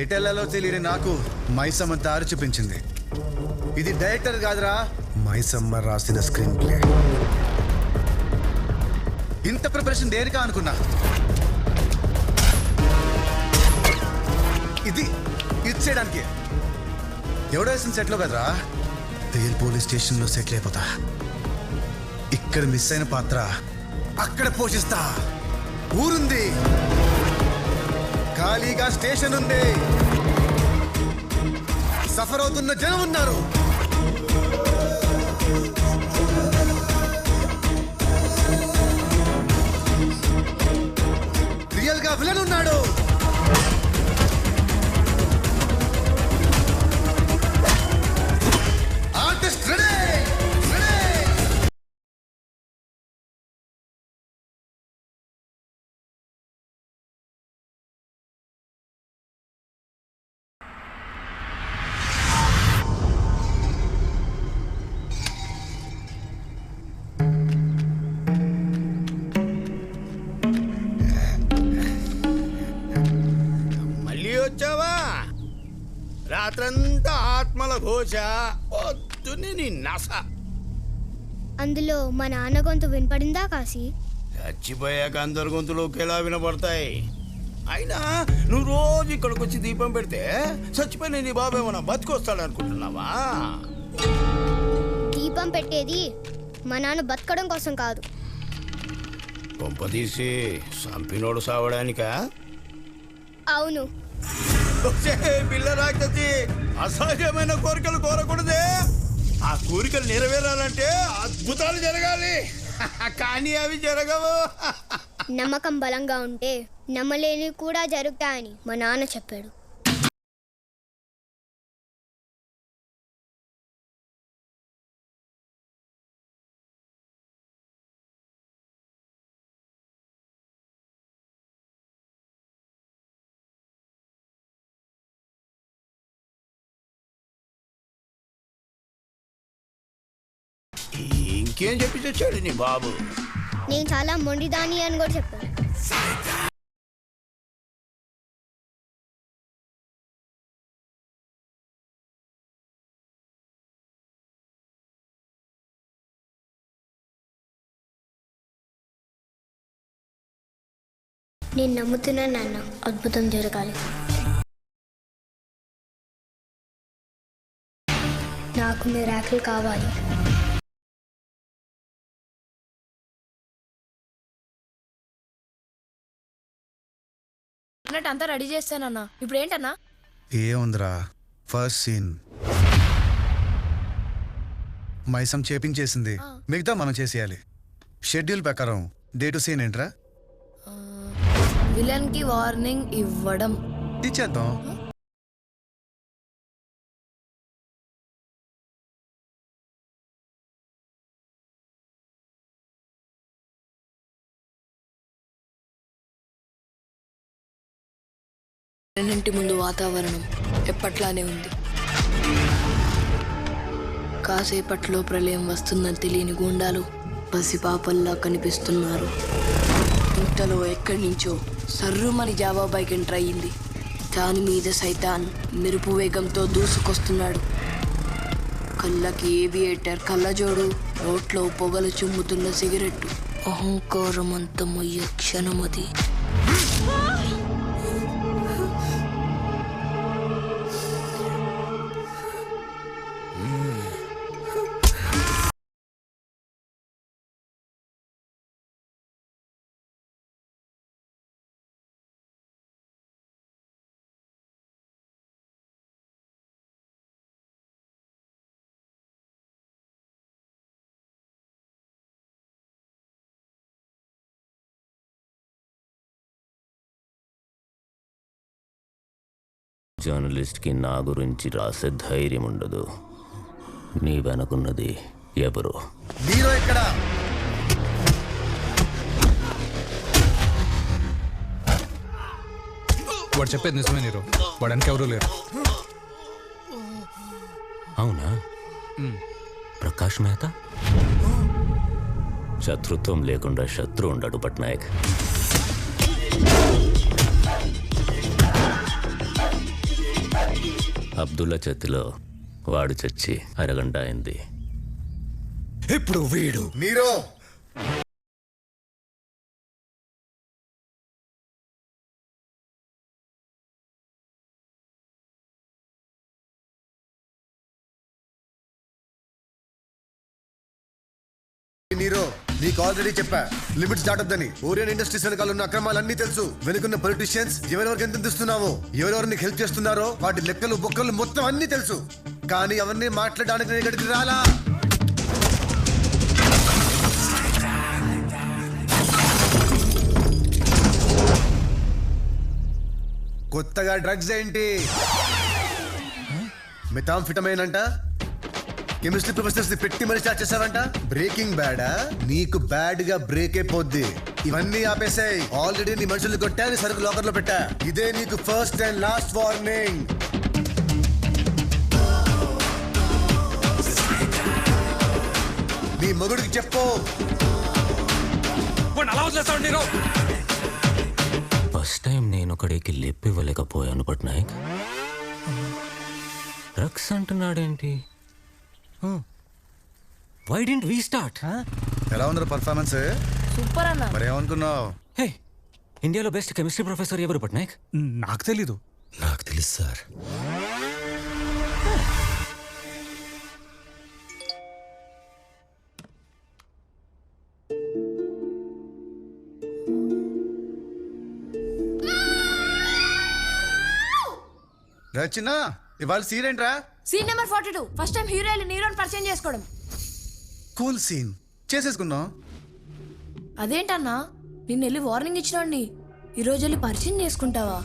ఎటెల్లలో తెలియని నాకు మైసమ్మ దారి చూపించింది. ఇది డైరెక్టర్ కాదురా. మైసమ్మ రాసిన స్క్రీన్ ప్లే. ఇంత ప్రిపరేషన్ దేనికా అనుకున్నా? ఇది ఇది చేయడానికి. ఎవడో వేసిన సెట్లో కదరా? రియల్ పోలీస్ స్టేషన్లో సెటిల్ అయిపోతా. ఇక్కడ మిస్ అయిన పాత్ర అక్కడ పోషిస్తా. ఊరుంది. ఖాళీగా స్టేషన్ ఉంది. సఫర్ అవుతున్న జనం ఉన్నారు. ఆత్మల ఘోష పొద్దున్నే నీ నస. అందులో మా నాన్న గొంతు వినపడిందా కాశీ? చచ్చిపోయాక అందరి గొంతులు ఒకేలా వినపడతాయి అయినా నువ్వు రోజు ఇక్కడికి వచ్చి దీపం పెడితే చచ్చిపోయిన నీ బాబు ఏమన్నా బతికొస్తాడు అనుకుంటున్నావా దీపం పెట్టేది మా నాన్న బతకడం కోసం కాదు. కొంప తీసి సంపినోడు సావడానికా? అవును. పిల్ల రాక్షసి! అసహ్యమైన కోరికలు కోరకూడదే. ఆ కోరికలు నెరవేరాలంటే అద్భుతాలు జరగాలి. కానీ అవి జరగవు. నమ్మకం బలంగా ఉంటే నమ్మలేని కూడా జరుగుతాయని మా నాన్న చెప్పాడు. ఇంకేం చెప్పి చచ్చాడు నీ బాబు? నేను చాలా మొండిదాని అని కూడా చెప్పాను. నేను నమ్ముతున్నాను నాన్న అద్భుతం జరగాలి. నాకు మిరాకిల్ కావాలి. అన్నట్టు అంతా రెడీ చేస్తానన్నా. ఇప్పుడు ఏంటన్నా ఏముందిరా? First scene. మైసం చేపించేసింది. మిగతా మనం చేసేయాలి. షెడ్యూల్ ప్రకారం డే టు సీన్ ఏంట్రా? విలన్కి వార్నింగ్ ఇవ్వడం. ఇచ్చేద్దాం. రెండింటి ముందు వాతావరణం ఎప్పట్లానే ఉంది. కాసేపట్లో ప్రళయం వస్తుందని తెలియని గూండాలు పసిపాపల్లా కనిపిస్తున్నారు. ఇంతలో ఎక్కడి నుంచో సర్రుమని జావా బైక్ ఎంటర్ అయ్యింది. దాని మీద సైతాన్ మెరుపు వేగంతో దూసుకొస్తున్నాడు. కళ్ళకి ఏవియేటర్ కళ్ళజోడు నోట్లో పొగలు చుమ్ముతున్న సిగరెట్టు. అహంకారం అంతమయ్యే క్షణమది. జర్నలిస్ట్కి నా గురించి రాసే ధైర్యం ఉండదు నీ వెనకున్నది ఎవరు? ఎక్కడ? వాడు చెప్పేది నిజమే నీరు వాడానికి ఎవరూ లేరు. అవునా? ప్రకాష్ మేత? శత్రుత్వం లేకుండా శత్రు ఉండడు పట్నాయక్. అబ్దుల్లా చేతిలో వాడు చచ్చి అరగంట అయింది. ఇప్పుడు వీడు. నీరో నీరో నీకు ఆల్రెడీ చెప్పా. లిమిట్స్ దాటొద్దని. ఓరియన్ ఇండస్ట్రీస్ వెనకాల ఉన్న అక్రమాలన్నీ తెలుసు. వెనుకున్న పొలిటీషియన్స్ ఎవరెవరికి ఎంత ఇస్తున్నావో ఎవరెవరు నీకు హెల్ప్ చేస్తున్నారో వాటి లెక్కలు బొక్కలు మొత్తం అన్ని తెలుసు. కానీ అవన్నీ మాట్లాడడానికి నేను ఇక్కడికి రాలా? కొత్తగా డ్రగ్స్ ఏంటి? మిథాంఫిటమైన్ అంట? కెమిస్ట్రీ ప్రొఫెసర్స్ని పెట్టి మరి స్టార్ట్ చేసావంట బ్రేకింగ్ బ్యాడా నీకు బ్యాడ్గా బ్రేక్ అయిపోద్ది. ఇవన్నీ ఆపేసాయి. ఆల్రెడీ నీ మనుషులు కొట్టా నీ సరుకు లాకర్లో పెట్టా. ఇదే నీకు ఫస్ట్ అండ్ లాస్ట్ వార్నింగ్ నీ మొగుడికి చెప్పు. అలా వదిలేస్తాడు ఫస్ట్ టైం నేను ఒకడికి లిప్ ఇవ్వలేకపోయాను పట్నాయక్. డ్రగ్స్ అంటున్నాడేంటి? వై డెంట్ వీ స్టార్ట్ ఎలా ఉన్నారు పర్ఫార్మెన్స్ సూపర్ అన్న. మరి ఏమనుకున్నావు? హే ఇండియాలో బెస్ట్ కెమిస్ట్రీ ప్రొఫెసర్ ఎవరు పట్నాయక్? నాకు తెలీదు. నాకు తెలుసు సార్ రచన ఇవాళ సీన్ ఏంట్రా? Scene number forty two first time hero నీరోని పరిచయం చేసుకోవడం. కూల్ సీన్ చేసేసుకుందాం. అదేంటన్నా? నిన్న వెళ్ళి వార్నింగ్ ఇచ్చినోడిని ఈ రోజు వెళ్ళి పరిచయం చేసుకుంటావా?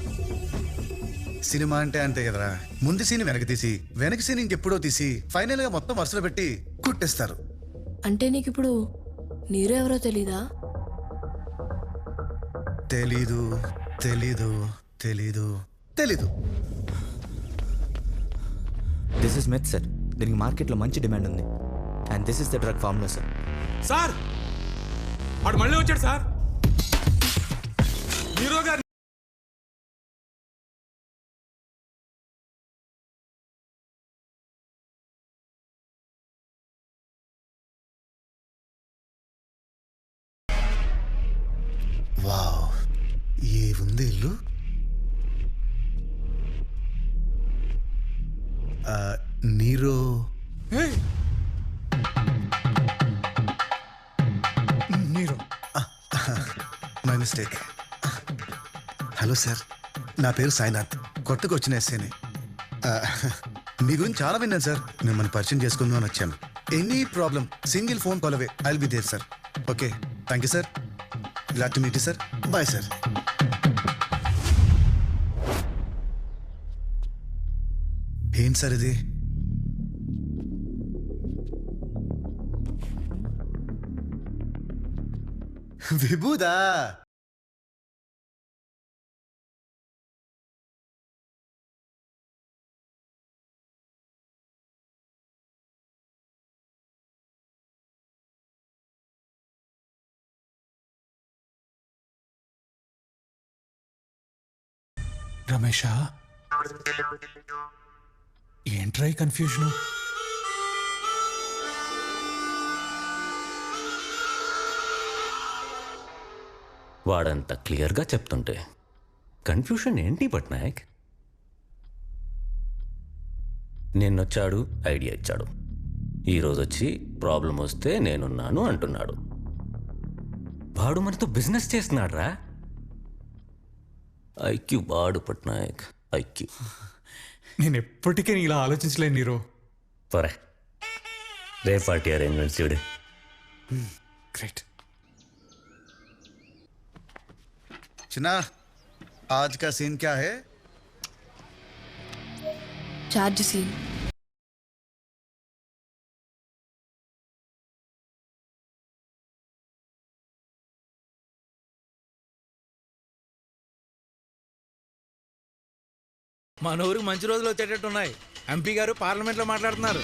సినిమా అంటే అంతే కదరా. ముందు సీన్ వెనక తీసి వెనక సీన్ ఇంకెప్పుడో తీసి ఫైనల్గా మొత్తం వరుసలో పెట్టి కుట్టేస్తారు. అంటే నీకు ఇప్పుడు నీరు ఎవరో తెలీదా? తెలీదు తెలీదు తెలీదు తెలీదు. దిస్ ఇస్ మెత్ సార్ దీనికి మార్కెట్లో మంచి డిమాండ్ ఉంది. And this is the drug formula sir sir! వాడు మళ్ళీ వచ్చాడు సార్. హీరో గారు నీరో. నీరు. My mistake. హలో సార్ నా పేరు సాయినాథ్. కొత్తగా వచ్చిన ఎస్ఏని. మీ గురించి చాలా విన్నాను సార్. మిమ్మల్ని పరిచయం చేసుకుందాం అని వచ్చాను. Any problem single phone call away. I be there sir okay thank you sir glad to meet sir bye sir ఏంటి సార్ ఇది? విభూదా? రమేషా? ఏంట్రా ఈ కన్ఫ్యూజన్ వాడంత క్లియర్గా చెప్తుంటే. కన్ఫ్యూషన్ ఏంటి పట్నాయక్? నిన్నొచ్చాడు ఐడియా ఇచ్చాడు. ఈరోజు వచ్చి ప్రాబ్లం వస్తే నేనున్నాను అంటున్నాడు. వాడు మనతో బిజినెస్ చేస్తున్నాడు రా ఐక్యూ వాడు పట్నాయక్ ఐక్యూ. నేను ఎప్పటికీ ఇలా ఆలోచించలేను నీరు పరే రే పార్టీ అరేంజ్మెంట్స్ చూడు గ్రేట్ చిన్నా आज का सीन क्या है చార్జ్ సీన్ మన ఊరికి మంచి రోజులు వచ్చేటట్టు ఉన్నాయి. ఎంపీ గారు పార్లమెంట్లో మాట్లాడుతున్నారు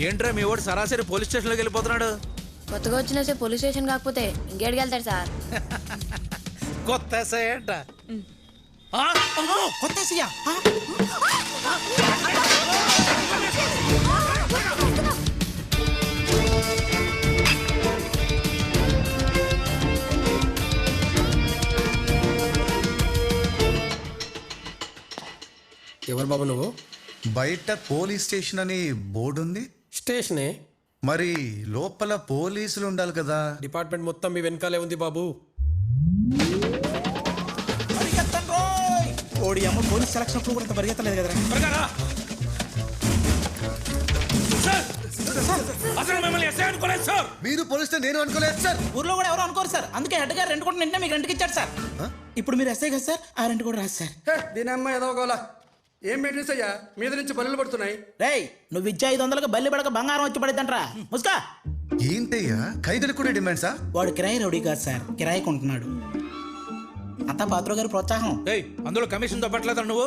ఏంట్రా మీ వాడు సరాసరి పోలీస్ స్టేషన్లోకి వెళ్ళిపోతున్నాడు? కొత్తగా వచ్చిన సే పోలీస్ స్టేషన్ కాకపోతే ఇంకేడికి వెళ్తాడు సార్. కొత్త కొత్త? ఎవరు బాబు నువ్వు? బయట పోలీస్ స్టేషన్ అని బోర్డు ఉంది. స్టేషనే? మరి లోపల పోలీసులు ఉండాలి కదా. డిపార్ట్మెంట్ మొత్తం మీ వెనకాలే ఉంది బాబు. ఓడి అమ్మ పోలీస్ సెలక్షన్ అప్పుడు కూడా ఇంత పరిగెత్తలేదు కదరా. మీరు పోలీస్ నేను అనుకోలేదు సార్. ఊర్లో కూడా ఎవరు అనుకోరు సార్. అందుకే హెడ్ గారు రెండు కూడా నిన్నే మీకు రెంట్కి ఇచ్చారు సార్. ఇప్పుడు మీరు ఎస్ఐ కదా సార్. ఆ రెండు కూడా రాదు సార్. దీని అమ్మ ఏదో గోలా ఏం మెయింటెన్స్ అయ్యా? మీద నుంచి బల్లులు పడుతున్నాయి. రేయ్ నువ్వు ఇచ్చే ఐదు వందలకు బల్లి పడక బంగారం వచ్చి పడిద్దంట్రా. ముస్కా ఏంటయ్యా? ఖైదీలు కూడా డిమాండ్సా వాడు కిరాయి రౌడీ కాదు సార్ కిరాయి కొంటున్నాడు. అంతా పాత్ర గారి ప్రోత్సాహం. అందులో కమిషన్ తప్పట్లేదా నువ్వు?